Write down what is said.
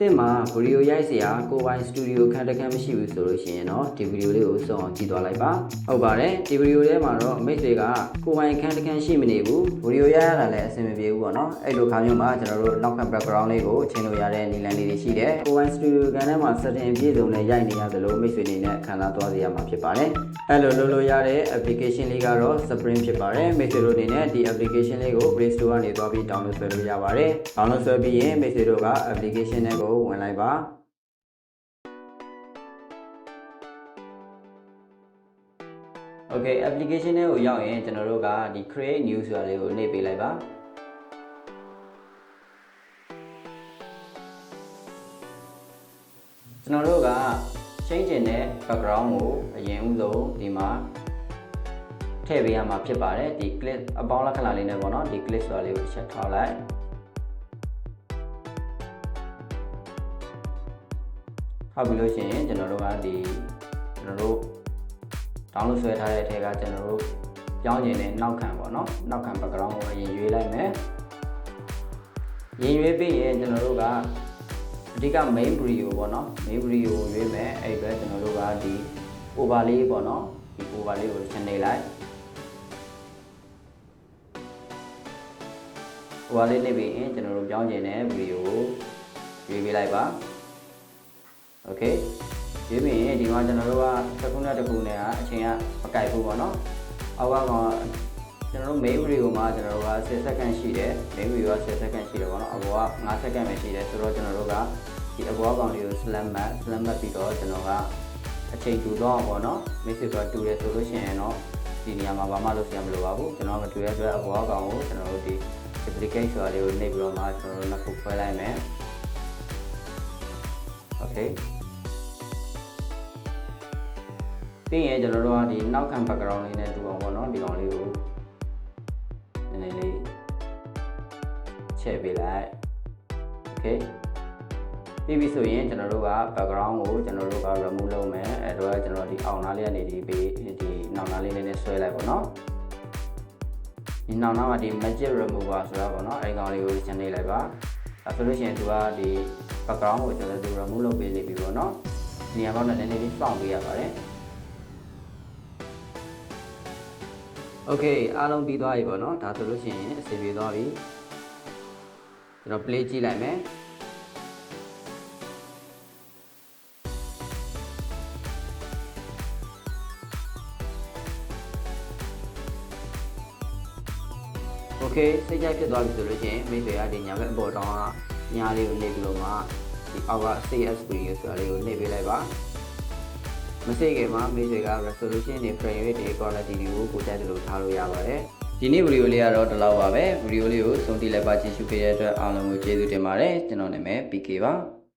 သင်မှာဗီဒီယိုရိုက်စရာကိုပိုင်စတူဒီယိုခန့်တခန့်မရှိဘူးဆိုလို့ရှိရင်တော့ဒီဗီဒီယိုလေးကိုစုံအောင်ကြည့်သွားလိုက်ပါဟုတ်ပါတယ်ဒီဗီဒီယိုထဲမှာတော့မိတ်ဆွေကကိုပိုင်ခန့်တခန့်ရှိမနေဘူးဗီဒီယိုရိုက်ရတာလည်းအဆင်မပြေဘူးပေါ့နော်အဲ့လိုခါမျိုးမှာကျွန်တော်တို့နောက်ခံ background လေးကိုချင်းလို့ရတဲ့နည်းလမ်းလေးတွေရှိတယ်ကိုပိုင်စတူဒီယိုကန်ထဲမှာ setting အပြည့်စုံနဲ့ရိုက်နေရသလိုမိတ်ဆွေအနေနဲ့ခံစားသွားစေရမှာဖြစ်ပါတယ်အဲ့လိုလုပ်လို့ရတဲ့ application လေးကတော့ Spring ဖြစ်ပါတယ်မိတ်ဆွေတို့အနေနဲ့ဒီ application လေးကို Play Store ကနေသွားပြီး download ဆွဲလို့ရပါတယ် download ဆွဲပြီးရင်မိတ်ဆွေတို့က application နဲ့ကိုဝင်လိုက်ပါ Okay application တွေကိုရောက်ရင်ကျွန်တော်တို့ကဒီ create new ဆိုတာလေးကိုနှိပ်ပေးလိုက်ပါကျွန်တော်တို့က change ကျင်တဲ့ background ကိုအရင်ဦးဆုံးဒီမှာထည့်ပေးရမှာဖြစ်ပါတယ်ဒီ clip အပေါင်းလက္ခဏာလေးနဲ့ပေါ့နော်ဒီ clip ဆိုတာလေးကိုချက်ထားလိုက် ဟုတ်ပြီလို့ရှိရင်ကျွန်တော်တို့ကဒီကျွန်တော်တို့ download ဆွဲထားတဲ့အထက်ကကျွန်တော်တို့ပြောင်းကျင်တဲ့နောက်ခံပေါ့နော်နောက်ခံ background ကိုအရင်ရွေးလိုက်မယ်ရင်ရွေးပြီးရင်ကျွန်တော်တို့ကအဓိက main video ပေါ့နော် main video ကိုရွေးမယ်အဲ့ဒီအတွက်ကျွန်တော်တို့ကဒီ overlay ပေါ့နော်ဒီ overlay ကိုချက်နေလိုက် overlay နေပြီးရင်ကျွန်တော်တို့ပြောင်းကျင်တဲ့ video ကိုရွေးပေးလိုက်ပါ okay ဒီပြင်ဒီမှာကျွန်တော်တို့ကတစ်ခုနဲ့တစ်ခုနဲ့ကအချိန်ကမကိုက်ဘူးပေါ့နော်အောက်ကကကျွန်တော်တို့ main video မှာကျွန်တော်တို့က10 second ရှိတယ် main video က10 second ရှိတယ်ပေါ့နော်အပေါ်က5 second ပဲရှိတယ်ဆိုတော့ကျွန်တော်တို့ကဒီအပေါ်ကောင်လေးကို slam mat slam mat ပြီးတော့ကျွန်တော်ကအချိန်တူတော့ပေါ့နော် message တော့တူတယ်ဆိုလို့ရှိရင်တော့ဒီနေရာမှာဘာမှလုပ်စရာမလိုပါဘူးကျွန်တော်မတူတဲ့အတွက်အပေါ်ကောင်ကိုကျွန်တော်တို့ဒီ application ဆိုတာလေးကိုနှိပ်ပြီးတော့မှကျွန်တော်တို့နှစ်ခုခွဲလိုက်မယ် okay ပြီးရင်ကျွန်တော်တို့ကဒီနောက်ခံ background လေးနဲ့တူအောင်ပေါ့နော်ဒီကောင်လေးကိုနည်းနည်းလေးချဲ့ပေးလိုက် okay ပြီးပြီဆိုရင်ကျွန်တော်တို့က background ကိုကျွန်တော်တို့က remove လုပ်မယ်အဲတော့ကျွန်တော်ဒီအောင်နားလေးကနေဒီဘေးဒီနောက်နားလေးနဲ့ဆွဲလိုက်ပေါ့နော်ဒီနောက်နားမှာဒီ magic remover ဆိုတာပေါ့နော်အဲဒီကောင်လေးကိုချက်နေလိုက်ပါအဲဆိုလို့ရှိရင်သူကဒီ background ကိုကျွန်တော်တို့ remove လုပ်ပေးနေပြီပေါ့နော်ဒီနေရာမှာလည်းနည်းနည်းလေးစောင့်ပေးရပါတယ် โอเคအားလုံးပြီးသွားပြီပေါ့နော်ဒါဆိုလို့ရှိရင်အစီပြေသွားပြီကျွန်တော် play ကြည့်လိုက်မယ်โอเคစိတ်ကြိုက်ဖြစ်သွားပြီဆိုလို့ရှိရင်မိတ်ဆွေကဒီညာဘက်အပေါ်တောင်းကညာလေးကိုနှိပ်ပြီးတော့မှဒီအောက်က CS video ဆိုတာလေးကိုနှိပ်ပေးလိုက်ပါ မစိတ်ခင်မှာမိတ်ဆွေက resolution တွေ frame rate တွေ quality တွေကိုကိုကြိုက်တယ်လို့ထားလို့ရပါတယ်ဒီနေ့ဗီဒီယိုလေးကတော့ဒီလောက်ပါပဲဗီဒီယိုလေးကိုဆုံးတိလိုက်ပါကြည့်ရှုပေးတဲ့အတွက်အားလုံးကိုကျေးဇူးတင်ပါတယ်ကျွန်တော်နာမည် PK ပါ